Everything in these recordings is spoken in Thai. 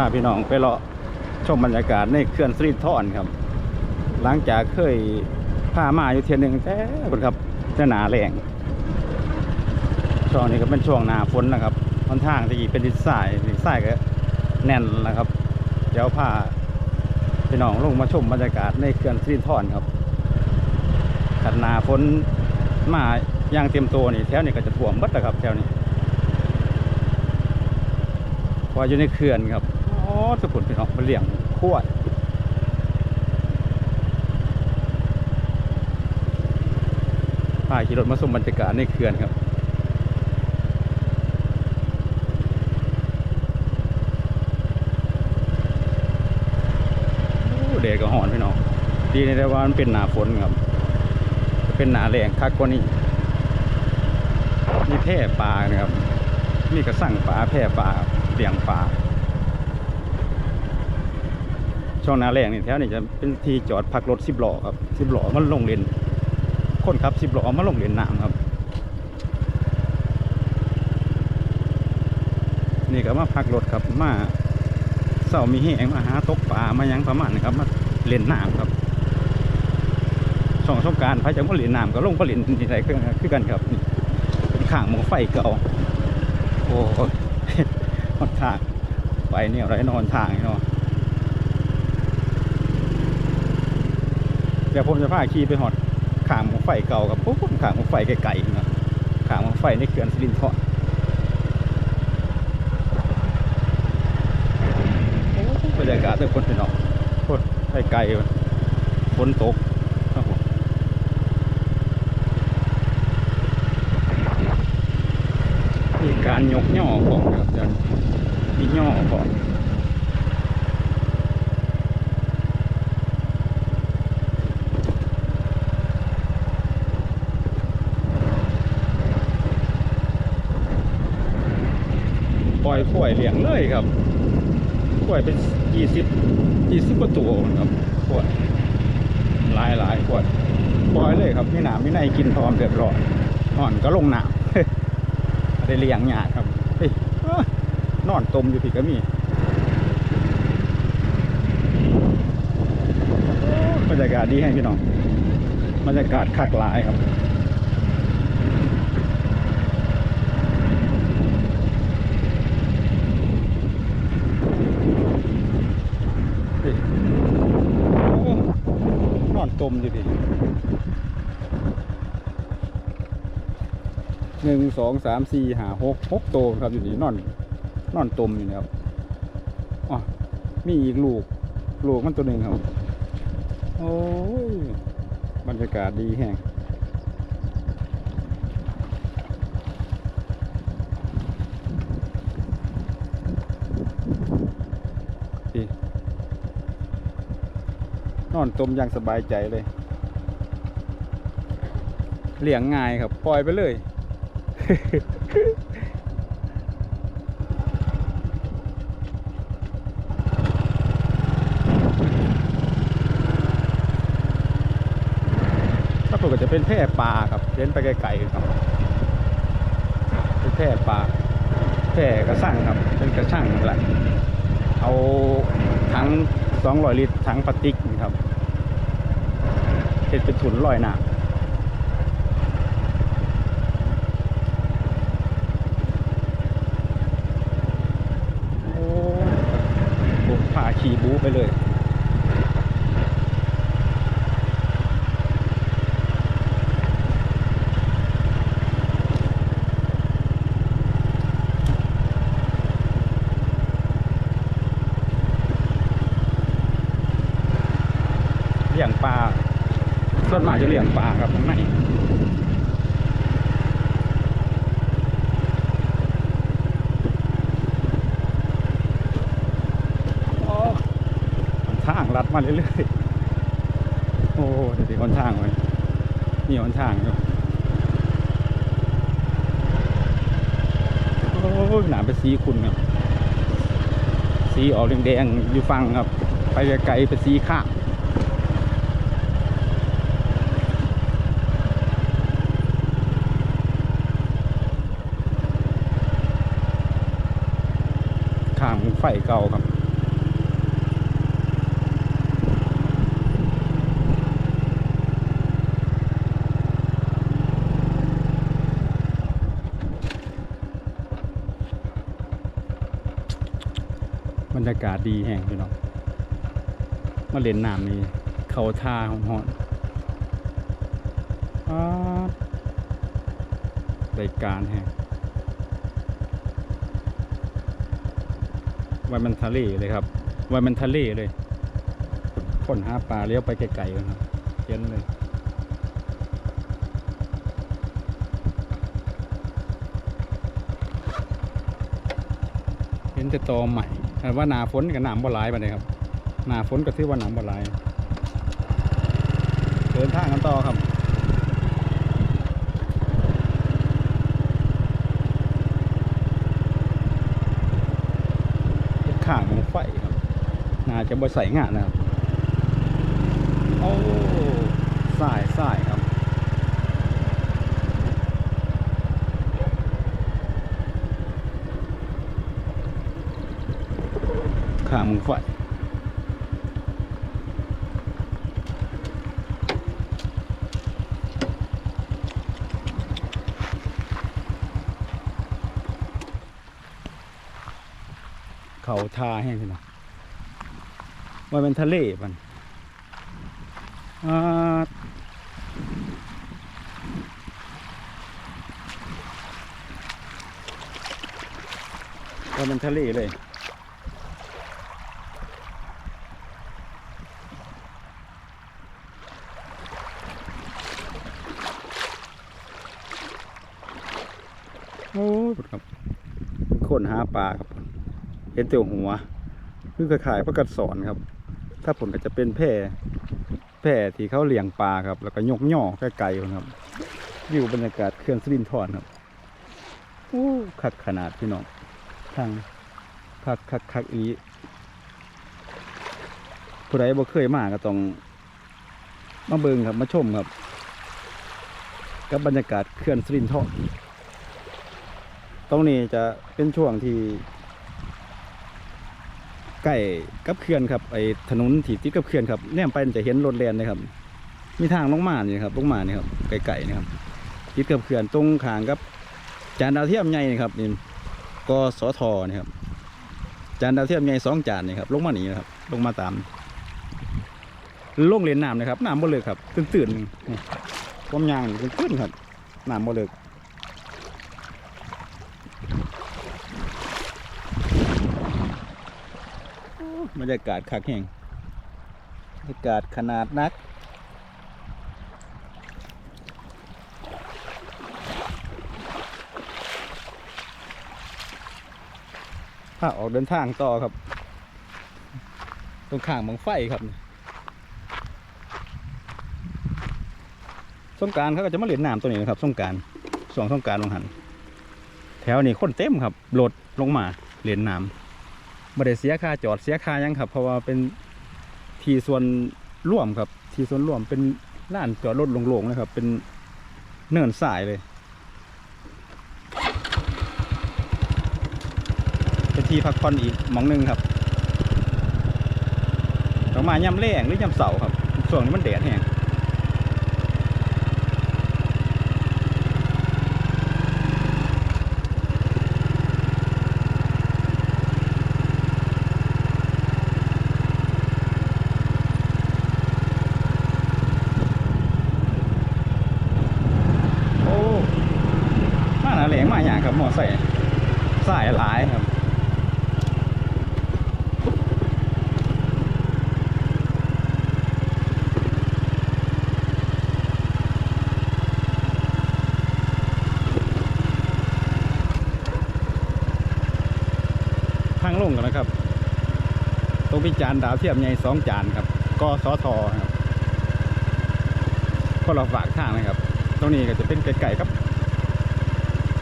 าพี่น้องไปเลาะชมบรรยากาศในเขื่อนสรีทอนครับ หลังจากเคยพามาอยู่เทียนหนึ่งแต่บนครับจะหนาแรงช่วงนี้ก็เป็นช่วงหนาฝนนะครับค่อนข้างที่เป็นดินทรายดินทรายก็แน่นแล้วครับ เดี๋ยวพาพี่น้องลงมาชมบรรยากาศในเขื่อนสรีทอนครับขันหนาฝนมาอย่างเต็มตัวนี่แถวนี้ก็จะท่วมหมดแล้วครับแถวนี้พราะอยู่ในเขื่อนครับ สกุลพี่น้องมาเลี้ยงขวดพาขี่รถมาชมบรรยากาศในเขื่อนครับเด็กก็หอนพี่น้องดีในแต่ว่ามันเป็นหนาฝนครับ เป็นหนาแรงคักกว่านี้มีแพร่ปลานะครับมีกระสั่งปลาแพร่ปลาเลี้ยงปลา ช่วงนาแรงนี่แถวนี้จะเป็นที่จอดพักรถสิบล้อครับสิบล้อมันลงเลนคนขับสิบล้อมาลงเลนน้ำครับ นี่ก็มาพักรถครับมาเสามีแห้งมาหาตกปลามายังประมาณนี้ครับมาเลนน้ำครับช่องสงการพระจังหวัดเลนน้ำก็ลงไปเล่นที่ไหนคือกันครับเป็นข้างมองไฟเก่าโอ้โหนทางไปเนี่ยไรนอนทางเนาะ ดี๋ยวผมจะพาขี่ไปหอดขางหมองไฟเก่ากับปุ๊บขางหมองไฟไกลๆนะขางหมองไฟในเขื่อนสิรินทรบรรยากาศทุกคนพี่น้องโคตรไกลๆฝนตกมีการยกย่อของครับเดี๋ยวนี้มีย่อของ ปล่อยข่วยเลี้ยงเลยครับข่วยเป็นยี่สิบยี่สิบกว่าตัวครับข่วยหลายหลายข่วยปล่อยเลยครับมีหนามมีในกินพร้อมเดือดร้อนนอนก็ลงหนามได้เลี้ยงหยาดครับเฮ้ยเอ้อนอนตมอยู่พี่ก็มีบรรยากาศดีให้พี่น้องบรรยากาศคักหลายครับ เฮ้ยโอ้นอนตมอยู่ดิหนึ่งสองสามสี่ห้าหกหกโตวครับอยู่นี่นอน นอนตมอยู่นะครับอ๋อมีอีกลูก ลูกมันตัวหนึ่งครับ โอ้ยบรรยากาศดีแห้ง อนตมอย่างสบายใจเลยเลี้ยงง่ายครับ ปล่อยไปเลย ถ้าปกติจะเป็นแพร่ปลาครับเดินไปไกลๆครับ เป็นแพร่ปลาแพร่กระสั่งครับ เป็นกระช่างแหละเอาถังสองร้อยลิตรถังพลาสติกนี่ครับ เห็ดเป็นถุนลอยหนาโอ้ผมพาขี่บูไปเลย เลี้ยงปลา ส่วนมากจะเลี้ยงปลาครับข้างในทางลัดมาเรื่อยๆ โอ้เดี๋ยวดีคนทางไว้นี่คนทางอยู่โอ้ยหนาเป็นสีคุณครับสีออกแดงๆอยู่ฟังครับ ไปไกลๆเป็นสีข้าง ฟเก่าครับบรรยากาศดีแห่งพี่น้องมาเล่นน้ำนี่เขาท่าของหอนได้การแห่ง วันมันทะเลเลยครับวันมันทะเลเลยคนหาปลาเลี้ยวไปไกลๆเลยครับเย็นเลยเห็นแต่ตอใหม่แต่ว่าหนาฝนกับหนามบ่หลายไปเลยครับหนาฝนก็ถือว่าหนามบ่หลายเดินทางกันต่อครับ เป็น ข้างของไฟครับน่าจะบ่ใส่งานนะครับโอ้สายสายครับข้างมึงไฟ เขาทาแห้งขึ้นมว่าเป็นทะเลมันว่าเป็นทะเลเลยโอ้ยครับเป็นคนหาปลาครับ เห็นเตียวหัว คือขายๆพระกัดสอนครับ ถ้าผลก็จะเป็นแพร่แพร่ที่เขาเลี้ยงปลาครับ แล้วก็ยกย่อไกลๆครับวิวบรรยากาศเขื่อนสิรินทรครับโอ้คักขนาดพี่น้องทางคักคักคักอีผู้ใดบ่เคยมาก็ต้องมาเบิ่งครับมาชมครับ กับบรรยากาศเขื่อนสิรินทรตรงนี้จะเป็นช่วงที่ ใกล้กับเขื่อนครับไอ้ถนนที่ติดกับเขื่อนครับแนมไปจะเห็นรถแลนเลยครับ มีทางลงมาเนี่ครับลงมาเนี่ครับไกลๆนี่ครับติดกับเขื่อนตรงขางกับ จานดาวเทียมใหญ่นี่ครับนี่กสทนี่ครับ จานดาวเทียมใหญ่สองจานนี่ครับลงมานี่นะครับลงมาตามลงเรนน้ำนะครับน้ำบ่เลิกครับ ตื่นๆนี่ความยางนี่ตื่นๆครับน้ำบ่เลิก บรรยากาศคักแห่งบรรยากาศขนาดนัก ถ้าออกเดินทางต่อครับ ตรงข้างมังไฟครับสงการเขาก็จะมาเล่นน้ำตัวนี้นะครับสงการส่งสงการลงหัน แถวนี้คนเต็มครับรถลงมาเล่นน้ำ บ่ได้เสียค่าจอดเสียค่ายังครับ เพราะว่าเป็นที่ส่วนร่วมครับ ที่ส่วนร่วมเป็นลานจอดรถโล่งๆนะครับ เป็นเนินสายเลย เป็นที่พักผ่อนอีกหมองหนึงครับต้องมาย่ำแรงหรือย่ำเสาครับ ช่วงนี้มันแดดแห้งโอ้มาหนาแหลงมาอย่าง ครับหมอใส่สายหลายครับทางลงกันนะครับ ตรงพิจานดาวเทียมใหญ่สองจานครับกสทครับก็เราฝากทางนะครับ ตรงนี้ก็จะเป็นไก่ๆครับ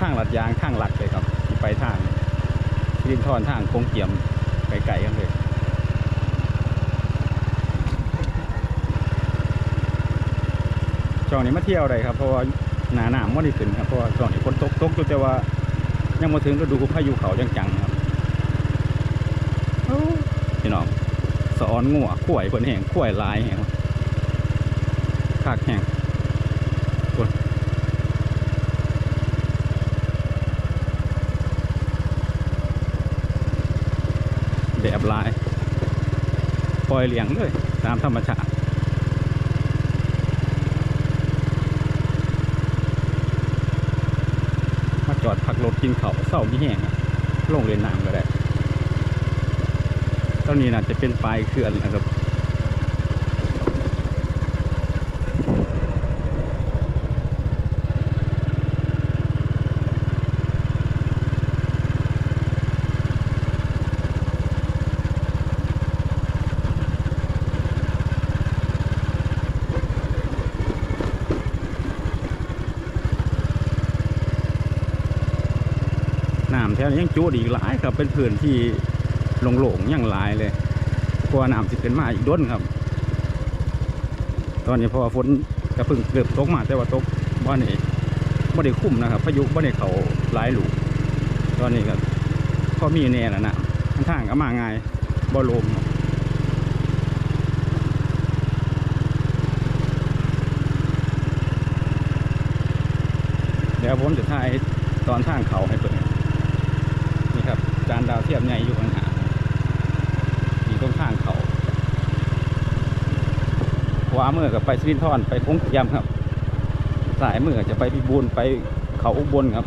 ทางลัดยางทางหลักเลยครับที่ไปทางสิรินทรทางโค้งเกียมไก่ๆกันเลยช่วงนี้มาเที่ยวอะไรครับเพราะว่าหนาหนามไม่ได้ขึ้นครับเพราะว่าช่วงนี้ฝนตกตกอยู่แต่ว่ายังมาถึงฤดูพายุเขาจังๆครับพี่น้องสอนงัวข่วยเพิ่นแห้งข่วยหลายแห้งคักแห้งโอ้ย แดแบบหลาย ปล่อยเลี้ยงเลย ตามธรรมชาติมาจอดพักรถกินเขาเศร้ามีแห้งลงเรียนน้ำก็ได้ตอนนี้น่าจะเป็นปลายเขื่อนนะครับ แถวนี้ยังจูดอีกหลายครับ เป็นพื้นที่โล่งๆยังหลายเลยกลัวน้ำสิเป็นมาอีกด้นครับ ตอนนี้พอฝนกระพึ่งเกือบตกมาแต่ว่าตกบ่นี่บ่ได้คุ้มนะครับพายุบ่ได้เขาหลายลูกตอนนี้ก็พอมีแน่แล้วนะทางก็มาง่ายบ่ลมเดี๋ยวผมจะถ่ายตอนทางเขาให้เปิด จานดาวเทียมใหญ่อยู่ข้างหน้าอยู่ตรงข้างเขาขวามือกับไปสิรินทรไปพงเทียมครับ สายมือจะไปพิบูลไปเขาอุบลครับ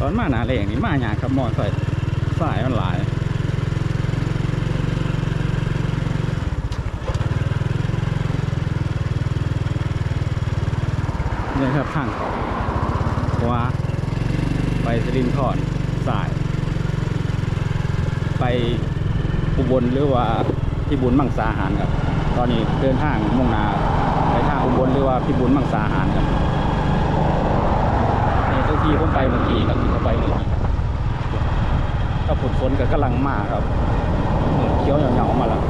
ตอนมาหนาแรงนี่มาอย่างกับมอใส่สายมันหลายเนี่ยครับข้างเขาขวาไปสลินทอนสาย ไปอุบลหรือว่าพิบูลมังสาหารครับ ตอนนี้เดินทางมุ่งหน้าไปทางอุบลหรือว่าพิบูลมังสาหารครับ ที่ผมไปเมื่อกี้กับที่ไปเมื่อกี้ถ้าฝนฝนก็กำลังมากครับเขียวเหี่ยวๆมาแล้ว